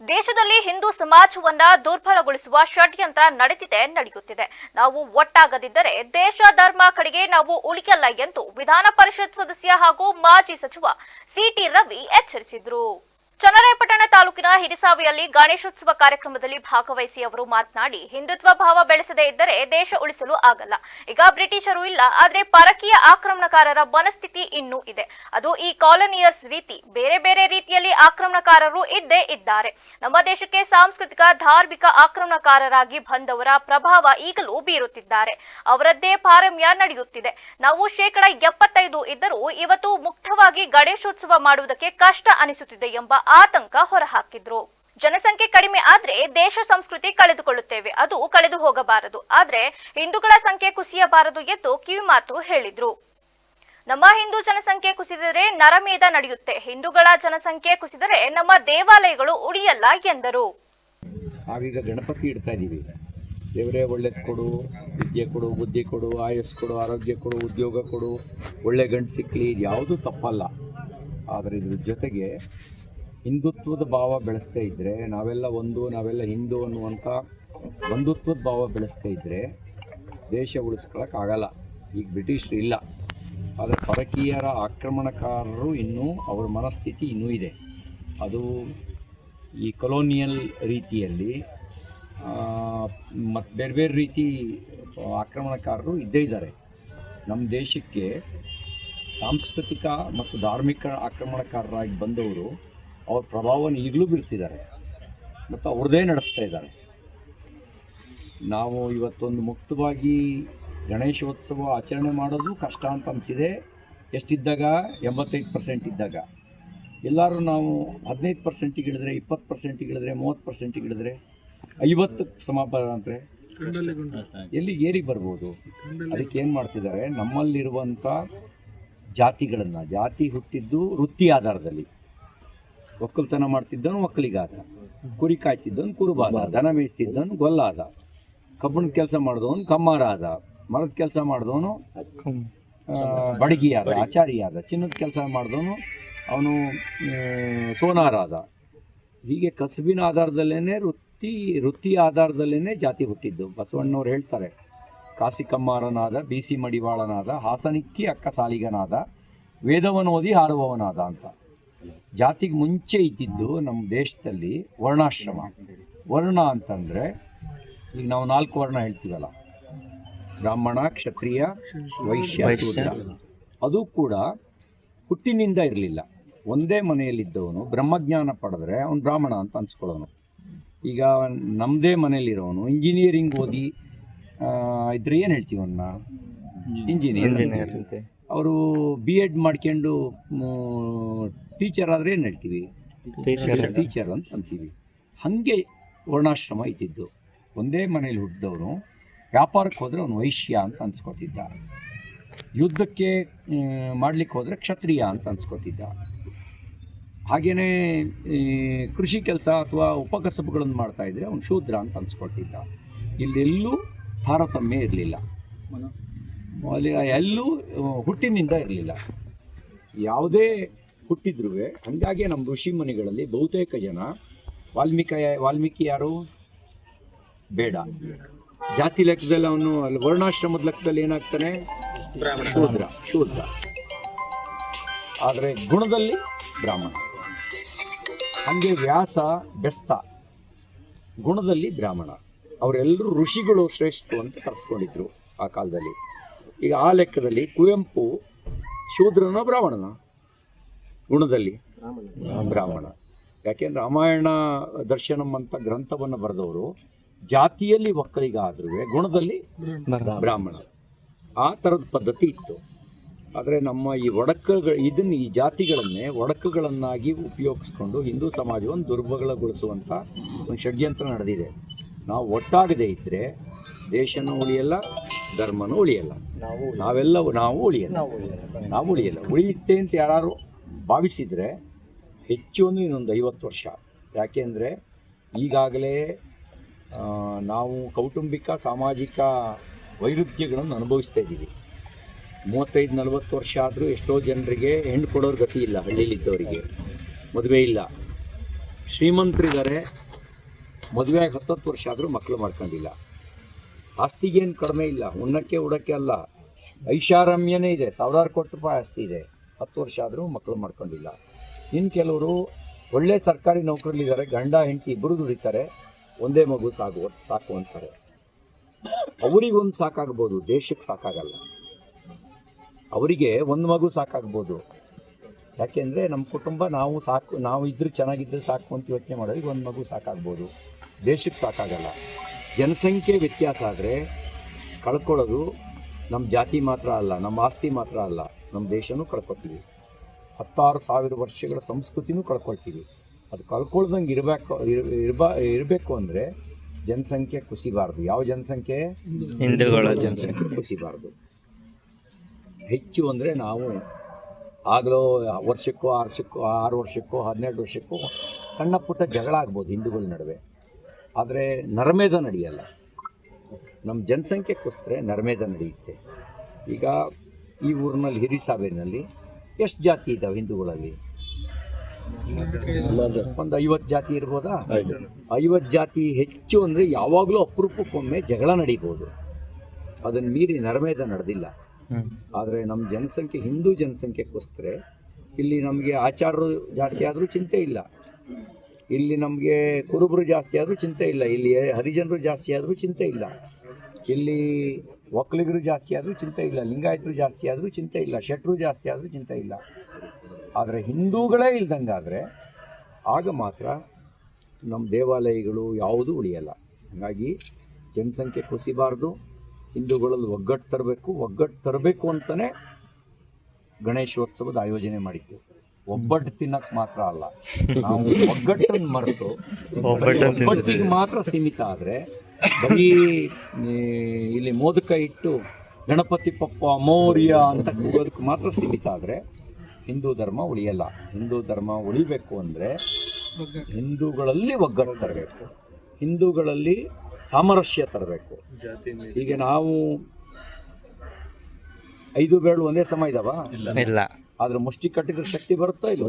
ದೇಶದಲ್ಲಿ ಹಿಂದೂ ಸಮಾಜವನ್ನ ದುರ್ಬಲಗೊಳಿಸುವ ಷಡ್ಯಂತ್ರ ನಡೆದಿದೆ ನಡೆಯುತ್ತಿದೆ. ನಾವು ಒಟ್ಟಾಗದಿದ್ದರೆ ದೇಶ ಧರ್ಮ ಕಡೆಗೆ ನಾವು ಉಳಿಯಲ್ಲ ಎಂದು ವಿಧಾನ ಪರಿಷತ್ ಸದಸ್ಯ ಹಾಗೂ ಮಾಜಿ ಸಚಿವ ಸಿಟಿ ರವಿ ಎಚ್ಚರಿಸಿದ್ರು. ಚನ್ನರಾಯಪಟ್ಟಣ ತಾಲೂಕಿನ ಹಿರಿಸಾವಿಯಲ್ಲಿ ಗಣೇಶೋತ್ಸವ ಕಾರ್ಯಕ್ರಮದಲ್ಲಿ ಭಾಗವಹಿಸಿ ಅವರು ಮಾತನಾಡಿ, ಹಿಂದುತ್ವ ಭಾವ ಬೆಳೆಸದೇ ಇದ್ದರೆ ದೇಶ ಉಳಿಸಲು ಆಗಲ್ಲ. ಈಗ ಬ್ರಿಟಿಷರು ಇಲ್ಲ, ಆದರೆ ಪರಕೀಯ ಆಕ್ರಮಣಕಾರರ ಮನಸ್ಥಿತಿ ಇನ್ನೂ ಇದೆ. ಅದು ಈ ಕಾಲೋನಿಯರ್ಸ್ ರೀತಿ ಬೇರೆ ಬೇರೆ ರೀತಿಯಲ್ಲಿ ಆಕ್ರಮಣಕಾರರು ಇದ್ದೇ ಇದ್ದಾರೆ. ನಮ್ಮ ದೇಶಕ್ಕೆ ಸಾಂಸ್ಕೃತಿಕ, ಧಾರ್ಮಿಕ ಆಕ್ರಮಣಕಾರರಾಗಿ ಬಂದವರ ಪ್ರಭಾವ ಈಗಲೂ ಬೀರುತ್ತಿದ್ದಾರೆ. ಅವರದ್ದೇ ಪಾರಮ್ಯ ನಡೆಯುತ್ತಿದೆ. ನಾವು ಶೇಕಡ ಎಪ್ಪತ್ತೈದು ಇದ್ದರೂ ಇವತ್ತು ಮುಕ್ತವಾಗಿ ಗಣೇಶೋತ್ಸವ ಮಾಡುವುದಕ್ಕೆ ಕಷ್ಟ ಅನಿಸುತ್ತಿದೆ ಎಂಬ ಆತಂಕ ಹೊರಹಾಕಿದ್ರು. ಜನಸಂಖ್ಯೆ ಕಡಿಮೆ ಆದ್ರೆ ದೇಶ ಸಂಸ್ಕೃತಿ ಕಳೆದುಕೊಳ್ಳುತ್ತೇವೆ. ಅದು ಕಳೆದು ಹೋಗಬಾರದು. ಆದ್ರೆ ಹಿಂದೂಗಳ ಸಂಖ್ಯೆ ಕುಸಿಯಬಾರದು ಎಂದು ಕಿವಿಮಾತು ಹೇಳಿದ್ರು. ನಮ್ಮ ಹಿಂದೂ ಜನಸಂಖ್ಯೆ ಕುಸಿದರೆ ನರಮೇಧ ನಡೆಯುತ್ತೆ. ಹಿಂದೂಗಳ ಜನಸಂಖ್ಯೆ ಕುಸಿದರೆ ನಮ್ಮ ದೇವಾಲಯಗಳು ಉಳಿಯಲ್ಲ ಎಂದರು. ನಾವೀಗ ಗಣಪತಿ ಇಡ್ತಾ ಇದ್ದೀವಿ. ದೇವರೇ ಒಳ್ಳೇದು ಕೊಡು, ವಿದ್ಯೆ ಕೊಡು, ಬುದ್ಧಿ ಕೊಡು, ಆಯಸ್ ಕೊಡು, ಆರೋಗ್ಯ ಕೊಡು, ಉದ್ಯೋಗ ಕೊಡು, ಒಳ್ಳೆ ಗಂಡು ಸಿಕ್ಕಲಿ ಇದು ಯಾವುದೂ ತಪ್ಪಲ್ಲ. ಆದರೆ ಇದ್ರ ಜೊತೆಗೆ ಹಿಂದುತ್ವದ ಭಾವ ಬೆಳೆಸ್ತಾ ಇದ್ದರೆ ನಾವೆಲ್ಲ ಒಂದು, ನಾವೆಲ್ಲ ಹಿಂದೂ ಅನ್ನುವಂಥ ಬಂಧುತ್ವದ ಭಾವ ಬೆಳೆಸ್ತಾ ಇದ್ದರೆ ದೇಶ ಉಳಿಸ್ಕೊಳಕ್ಕಾಗಲ್ಲ ಈಗ ಬ್ರಿಟಿಷರು ಇಲ್ಲ. ಆದರೆ ಪರಕೀಯರ ಆಕ್ರಮಣಕಾರರು ಇನ್ನೂ, ಅವರ ಮನಸ್ಥಿತಿ ಇನ್ನೂ ಇದೆ. ಅದು ಈ ಕೊಲೋನಿಯಲ್ ರೀತಿಯಲ್ಲಿ ಮತ್ತು ಬೇರೆ ಬೇರೆ ರೀತಿ ಆಕ್ರಮಣಕಾರರು ಇದ್ದೇ ಇದ್ದಾರೆ. ನಮ್ಮ ದೇಶಕ್ಕೆ ಸಾಂಸ್ಕೃತಿಕ ಮತ್ತು ಧಾರ್ಮಿಕ ಆಕ್ರಮಣಕಾರರಾಗಿ ಬಂದವರು, ಅವ್ರ ಪ್ರಭಾವವನ್ನು ಈಗಲೂ ಬೀರ್ತಿದ್ದಾರೆ. ಮತ್ತು ಅವ್ರದ್ದೇ ನಡೆಸ್ತಾ ಇದ್ದಾರೆ. ನಾವು ಇವತ್ತೊಂದು ಮುಕ್ತವಾಗಿ ಗಣೇಶೋತ್ಸವ ಆಚರಣೆ ಮಾಡೋದು ಕಷ್ಟ ಅಂತ ಅನಿಸಿದೆ. ಎಷ್ಟಿದ್ದಾಗ? ಎಂಬತ್ತೈದು ಪರ್ಸೆಂಟ್ ಇದ್ದಾಗ. ಎಲ್ಲರೂ ನಾವು ಹದಿನೈದು ಪರ್ಸೆಂಟಿಗೆ ಇಳಿದ್ರೆ ಇಪ್ಪತ್ತು ಪರ್ಸೆಂಟಿಗೆ ಇಳಿದ್ರೆ ಮೂವತ್ತು ಪರ್ಸೆಂಟಿಗೆ ಇಳಿದ್ರೆ ಐವತ್ತು ಸಮಾಪನ ಅಂದರೆ ಎಲ್ಲಿ ಏರಿ ಬರ್ಬೋದು? ಅದಕ್ಕೆ ಏನು ಮಾಡ್ತಿದ್ದಾರೆ? ನಮ್ಮಲ್ಲಿರುವಂಥ ಜಾತಿಗಳನ್ನು, ಜಾತಿ ಹುಟ್ಟಿದ್ದು ವೃತ್ತಿ ಆಧಾರದಲ್ಲಿ. ಒಕ್ಕಲ್ತನ ಮಾಡ್ತಿದ್ದನು ಒಕ್ಕಲಿಗಾದ. ಕುರಿ ಕಾಯ್ತಿದ್ದನು ಕುರುಬಾದ. ದನ ಮೇಯಿಸ್ತಿದ್ದನು ಗೊಲ್ಲಾದ. ಕಬ್ಬಣ ಕೆಲಸ ಮಾಡಿದವನು ಕಮ್ಮಾರ ಆದ ಮರದ ಕೆಲಸ ಮಾಡಿದವನು ಬಡಗಿಯಾದ ಆದ ಆಚಾರಿ ಆದ ಚಿನ್ನದ ಕೆಲಸ ಮಾಡಿದವನು ಅವನು ಸೋನಾರಾದ. ಹೀಗೆ ಕಸಬಿನ ಆಧಾರದಲ್ಲೇ ವೃತ್ತಿ ವೃತ್ತಿ ಆಧಾರದಲ್ಲೇ ಜಾತಿ ಹುಟ್ಟಿದ್ದು. ಬಸವಣ್ಣವ್ರು ಹೇಳ್ತಾರೆ ಕಾಸಿಕಮ್ಮಾರನಾದ ಬಿ ಸಿ ಮಡಿವಾಳನಾದ ಹಾಸನಿಕ್ಕಿ ಅಕ್ಕ ಸಾಲಿಗನಾದ ವೇದವನೋದಿ ಹಾರುವವನಾದ ಅಂತ. ಜಾತಿಗೆ ಮುಂಚೆ ಇದ್ದಿದ್ದು ನಮ್ಮ ದೇಶದಲ್ಲಿ ವರ್ಣಾಶ್ರಮ. ವರ್ಣ ಅಂತಂದರೆ ಈಗ ನಾವು ನಾಲ್ಕು ವರ್ಣ ಹೇಳ್ತೀವಲ್ಲ ಬ್ರಾಹ್ಮಣ ಕ್ಷತ್ರಿಯ ವೈಶ್ಯ ಶೂದ್ರ. ಅದು ಕೂಡ ಹುಟ್ಟಿನಿಂದ ಇರಲಿಲ್ಲ. ಒಂದೇ ಮನೆಯಲ್ಲಿದ್ದವನು ಬ್ರಹ್ಮಜ್ಞಾನ ಪಡೆದ್ರೆ ಅವನು ಬ್ರಾಹ್ಮಣ ಅಂತ ಅನ್ಸ್ಕೊಳ್ಳೋನು. ಈಗ ನಮ್ಮದೇ ಮನೇಲಿರೋನು ಇಂಜಿನಿಯರಿಂಗ್ ಓದಿ ಇದ್ರೆ ಏನು ಹೇಳ್ತೀವಿ ಅವನ್ನ ಇಂಜಿನಿಯರ್ ಅವರು ಬಿ ಎಡ್ ಮಾಡ್ಕೊಂಡು ಟೀಚರ್ ಆದರೆ ಏನು ಹೇಳ್ತೀವಿ? ಟೀಚರ್ ಅಂತ ಅಂತೀವಿ. ಹಾಗೆ ವರ್ಣಾಶ್ರಮ ಇದ್ದಿದ್ದು. ಒಂದೇ ಮನೇಲಿ ಹುಟ್ಟಿದವನು ವ್ಯಾಪಾರಕ್ಕೆ ಹೋದರೆ ಅವನು ವೈಶ್ಯ ಅಂತ ಅನ್ಸ್ಕೊತಿದ್ದ ಯುದ್ಧಕ್ಕೆ ಮಾಡಲಿಕ್ಕೆ ಹೋದರೆ ಕ್ಷತ್ರಿಯ ಅಂತ ಅನ್ಸ್ಕೊತಿದ್ದ ಹಾಗೆಯೇ ಕೃಷಿ ಕೆಲಸ ಅಥವಾ ಉಪಕಸಬುಗಳನ್ನು ಮಾಡ್ತಾ ಇದ್ದರೆ ಅವನು ಶೂದ್ರ ಅಂತ ಅನ್ಸ್ಕೊಳ್ತಿದ್ದ ಇಲ್ಲೆಲ್ಲೂ ತಾರತಮ್ಯ ಇರಲಿಲ್ಲ. ಅಲ್ಲಿ ಎಲ್ಲೂ ಹುಟ್ಟಿನಿಂದ ಇರಲಿಲ್ಲ. ಯಾವುದೇ ಹುಟ್ಟಿದ್ರೂ ಹಾಗಾಗಿ ನಮ್ಮ ಋಷಿ ಮನೆಗಳಲ್ಲಿ ಬಹುತೇಕ ಜನ ವಾಲ್ಮೀಕಿ ವಾಲ್ಮೀಕಿ ಯಾರು? ಬೇಡ. ಜಾತಿ ಲೆಕ್ಕದಲ್ಲಿ ಅವನು ಅಲ್ಲಿ ವರ್ಣಾಶ್ರಮದ ಲೆಕ್ಕದಲ್ಲಿ ಏನಾಗ್ತಾನೆ? ಶೂದ್ರ ಶೂದ್ರ. ಆದರೆ ಗುಣದಲ್ಲಿ ಬ್ರಾಹ್ಮಣ. ಹಾಗೆ ವ್ಯಾಸ ಬೆಸ್ತ ಗುಣದಲ್ಲಿ ಬ್ರಾಹ್ಮಣ. ಅವರೆಲ್ಲರೂ ಋಷಿಗಳು ಶ್ರೇಷ್ಠರು ಅಂತ ಕರೆಸ್ಕೊಂಡಿದ್ರು ಆ ಕಾಲದಲ್ಲಿ. ಈಗ ಆ ಲೆಕ್ಕದಲ್ಲಿ ಕುವೆಂಪು ಶೂದ್ರನ ಬ್ರಾಹ್ಮಣನ? ಗುಣದಲ್ಲಿ ಬ್ರಾಹ್ಮಣ. ಯಾಕೆಂದ್ರೆ ರಾಮಾಯಣ ದರ್ಶನಂ ಅಂತ ಗ್ರಂಥವನ್ನು ಬರೆದವರು ಜಾತಿಯಲ್ಲಿ ಒಕ್ಕಲಿಗ ಆದ್ರೂ ಗುಣದಲ್ಲಿ ಬ್ರಾಹ್ಮಣ. ಆ ಥರದ ಪದ್ಧತಿ ಇತ್ತು. ಆದರೆ ನಮ್ಮ ಈ ಒಡಕುಗಳು ಇದನ್ನು ಈ ಜಾತಿಗಳನ್ನೇ ಒಡಕುಗಳನ್ನಾಗಿ ಉಪಯೋಗಿಸ್ಕೊಂಡು ಹಿಂದೂ ಸಮಾಜವನ್ನು ದುರ್ಬಲಗೊಳಿಸುವಂಥ ಒಂದು ಷಡ್ಯಂತ್ರ ನಡೆದಿದೆ. ನಾವು ಒಟ್ಟಾಗದೇ ಇದ್ದರೆ ದೇಶನೂ ಉಳಿಯಲ್ಲ ಧರ್ಮನೂ ಉಳಿಯಲ್ಲ. ನಾವೆಲ್ಲ ನಾವು ಉಳಿಯಲ್ಲ. ನಾವು ಉಳಿಯಲ್ಲ. ಉಳಿಯುತ್ತೆ ಅಂತ ಯಾರು ಭಾವಿಸಿದರೆ ಹೆಚ್ಚು ಅಂದರೆ ಇನ್ನೊಂದು ಐವತ್ತು ವರ್ಷ. ಯಾಕೆಂದರೆ ಈಗಾಗಲೇ ನಾವು ಕೌಟುಂಬಿಕ, ಸಾಮಾಜಿಕ ವೈರುಧ್ಯಗಳನ್ನು ಅನುಭವಿಸ್ತಾ ಇದ್ದೀವಿ. ಮೂವತ್ತೈದು, ನಲವತ್ತು ವರ್ಷ ಆದರೂ ಎಷ್ಟೋ ಜನರಿಗೆ ಹೆಣ್ಣು ಕೊಡೋರು ಗತಿ ಇಲ್ಲ, ಹಳ್ಳಿಯಲ್ಲಿದ್ದವರಿಗೆ. ಮದುವೆ ಇಲ್ಲ. ಶ್ರೀಮಂತರಿದ್ದಾರೆ ಮದುವೆ ಆಗಿ ಹತ್ತತ್ತು ವರ್ಷ ಆದರೂ ಮಕ್ಕಳು ಮಾಡ್ಕೊಂಡಿಲ್ಲ. ಆಸ್ತಿಗೇನು ಕಡಿಮೆ ಇಲ್ಲ, ಉಣ್ಣಕ್ಕೆ, ಉಡಕ್ಕೆ ಅಲ್ಲ. ಐಷಾರಾಮ್ಯನೇ ಇದೆ, ಸಾವಿರಾರು ಕೋಟಿ ರೂಪಾಯಿ ಆಸ್ತಿ ಇದೆ. ಹತ್ತು ವರ್ಷ ಆದರೂ ಮಕ್ಕಳು ಮಾಡ್ಕೊಂಡಿಲ್ಲ. ಇನ್ನು ಕೆಲವರು ಒಳ್ಳೆ ಸರ್ಕಾರಿ ನೌಕರಲ್ಲಿದ್ದಾರೆ ಗಂಡ, ಹೆಂಡತಿ ಇಬ್ಬರು ದುಡಿತಾರೆ. ಒಂದೇ ಮಗು ಸಾಕು ಸಾಕು ಅಂತಾರೆ. ಅವರಿಗೊಂದು ಸಾಕಾಗ್ಬೋದು, ದೇಶಕ್ಕೆ ಸಾಕಾಗಲ್ಲ. ಅವರಿಗೆ ಒಂದು ಮಗು ಸಾಕಾಗ್ಬೋದು. ಯಾಕೆಂದರೆ ನಮ್ಮ ಕುಟುಂಬ ನಾವು ಸಾಕು, ನಾವು ಇದ್ರೆ ಚೆನ್ನಾಗಿದ್ದರೆ ಸಾಕು ಅಂತ ಯೋಚನೆ ಮಾಡೋದು ಒಂದು ಮಗು ಸಾಕಾಗ್ಬೋದು. ದೇಶಕ್ಕೆ ಸಾಕಾಗಲ್ಲ. ಜನಸಂಖ್ಯೆ ವ್ಯತ್ಯಾಸ ಆದರೆ ಕಳ್ಕೊಳ್ಳೋದು ನಮ್ಮ ಜಾತಿ ಮಾತ್ರ ಅಲ್ಲ, ನಮ್ಮ ಆಸ್ತಿ ಮಾತ್ರ ಅಲ್ಲ, ನಮ್ಮ ದೇಶನೂ ಕಳ್ಕೊತೀವಿ. ಹತ್ತಾರು ಸಾವಿರ ವರ್ಷಗಳ ಸಂಸ್ಕೃತಿನೂ ಕಳ್ಕೊಳ್ತೀವಿ. ಅದು ಕಳ್ಕೊಳ್ದಂಗೆ ಇರಬೇಕು ಇರ್ಬಾ ಇರಬೇಕು ಅಂದರೆ ಜನಸಂಖ್ಯೆ ಕುಸಿಬಾರ್ದು. ಯಾವ ಜನಸಂಖ್ಯೆ? ಹಿಂದೂಗಳ. ಜನಸಂಖ್ಯೆ. ಕುಸಿಬಾರ್ದು. ಹೆಚ್ಚು ಅಂದರೆ ನಾವು ಆಗಲೋ ವರ್ಷಕ್ಕೋ ಆರು ವರ್ಷಕ್ಕೋ ಆರು ವರ್ಷಕ್ಕೋ ಹನ್ನೆರಡು ವರ್ಷಕ್ಕೋ ಸಣ್ಣ ಪುಟ್ಟ ಜಗಳ ಆಗ್ಬೋದು ಹಿಂದೂಗಳ ನಡುವೆ. ಆದರೆ ನರಮೇಧ ನಡೆಯಲ್ಲ. ನಮ್ಮ ಜನಸಂಖ್ಯೆ ಕುಸಿದ್ರೆ ನರಮೇಧ ನಡೆಯುತ್ತೆ. ಈಗ ಈ ಊರಿನಲ್ಲಿ ಹಿರಿಸಾಬೇನಲ್ಲಿ ಎಷ್ಟು ಜಾತಿ ಇದ್ದಾವೆ ಹಿಂದೂಗಳಲ್ಲಿ? ಒಂದು ಐವತ್ತು ಜಾತಿ ಇರ್ಬೋದಾ? ಐವತ್ತು ಜಾತಿ ಹೆಚ್ಚು ಅಂದರೆ ಯಾವಾಗಲೂ ಅಪರೂಪಕ್ಕೊಮ್ಮೆ ಜಗಳ ನಡೀಬೋದು. ಅದನ್ನು ಮೀರಿ ನರಮೇಧ ನಡೆದಿಲ್ಲ. ಆದರೆ ನಮ್ಮ ಜನಸಂಖ್ಯೆ ಹಿಂದೂ ಜನಸಂಖ್ಯೆ ಜನಸಂಖ್ಯೆಗೋಸ್ಕರ ಇಲ್ಲಿ ನಮಗೆ ಆಚಾರರು ಜಾಸ್ತಿ ಆದರೂ ಚಿಂತೆ ಇಲ್ಲ. ಇಲ್ಲಿ ನಮಗೆ ಕುರುಬರು ಜಾಸ್ತಿ ಆದರೂ ಚಿಂತೆ ಇಲ್ಲ. ಇಲ್ಲಿ ಹರಿಜನರು ಜಾಸ್ತಿ ಆದರೂ ಚಿಂತೆ ಇಲ್ಲ. ಇಲ್ಲಿ ಒಕ್ಕಲಿಗರು ಜಾಸ್ತಿ ಆದರೂ ಚಿಂತೆ ಇಲ್ಲ. ಲಿಂಗಾಯತರು ಜಾಸ್ತಿ ಆದರೂ ಚಿಂತೆ ಇಲ್ಲ. ಶೆಟ್ರು ಜಾಸ್ತಿ ಆದರೂ ಚಿಂತೆ ಇಲ್ಲ. ಆದರೆ ಹಿಂದೂಗಳೇ ಇಲ್ದಂಗಾದರೆ ಆಗ ಮಾತ್ರ ನಮ್ಮ ದೇವಾಲಯಗಳು ಯಾವುದೂ ಉಳಿಯಲ್ಲ. ಹಾಗಾಗಿ ಜನಸಂಖ್ಯೆ ಕುಸಿಬಾರ್ದು ಹಿಂದೂಗಳಲ್ಲಿ ಒಗ್ಗಟ್ಟು ತರಬೇಕು ಒಗ್ಗಟ್ಟು ತರಬೇಕು ಅಂತಲೇ ಗಣೇಶೋತ್ಸವದ ಆಯೋಜನೆ ಮಾಡಿದ್ದು. ಒಬ್ಬಟ್ಟು ತಿನ್ನಕ್ಕೆ ಮಾತ್ರ ಅಲ್ಲ. ನಾವು ಒಗ್ಗಟ್ಟನ್ನು ಮರೆತು ಒಬ್ಬಟ್ಟಿಗೆ ಮಾತ್ರ ಸೀಮಿತ ಆದರೆ ಬರೀ ಇಲ್ಲಿ ಮೋದಕ ಇಟ್ಟು ಗಣಪತಿ ಪಪ್ಪ ಮೌರ್ಯ ಅಂತ ಕೂಗೋದಕ್ಕೆ ಮಾತ್ರ ಸೀಮಿತ ಆದರೆ ಹಿಂದೂ ಧರ್ಮ ಉಳಿಯಲ್ಲ. ಹಿಂದೂ ಧರ್ಮ ಉಳಿಬೇಕು ಅಂದರೆ ಹಿಂದೂಗಳಲ್ಲಿ ಒಗ್ಗಟ್ಟು ತರಬೇಕು. ಹಿಂದೂಗಳಲ್ಲಿ ಸಾಮರಸ್ಯ ತರಬೇಕು. ಈಗ ನಾವು ಐದು ಬೇಳು ಒಂದೇ ಸಮ ಇದಾವ? ಇಲ್ಲ. ಆದ್ರೆ ಮುಷ್ಟಿ ಕಟ್ಟಿದ್ರೆ ಶಕ್ತಿ ಬರುತ್ತಾ ಇಲ್ಲ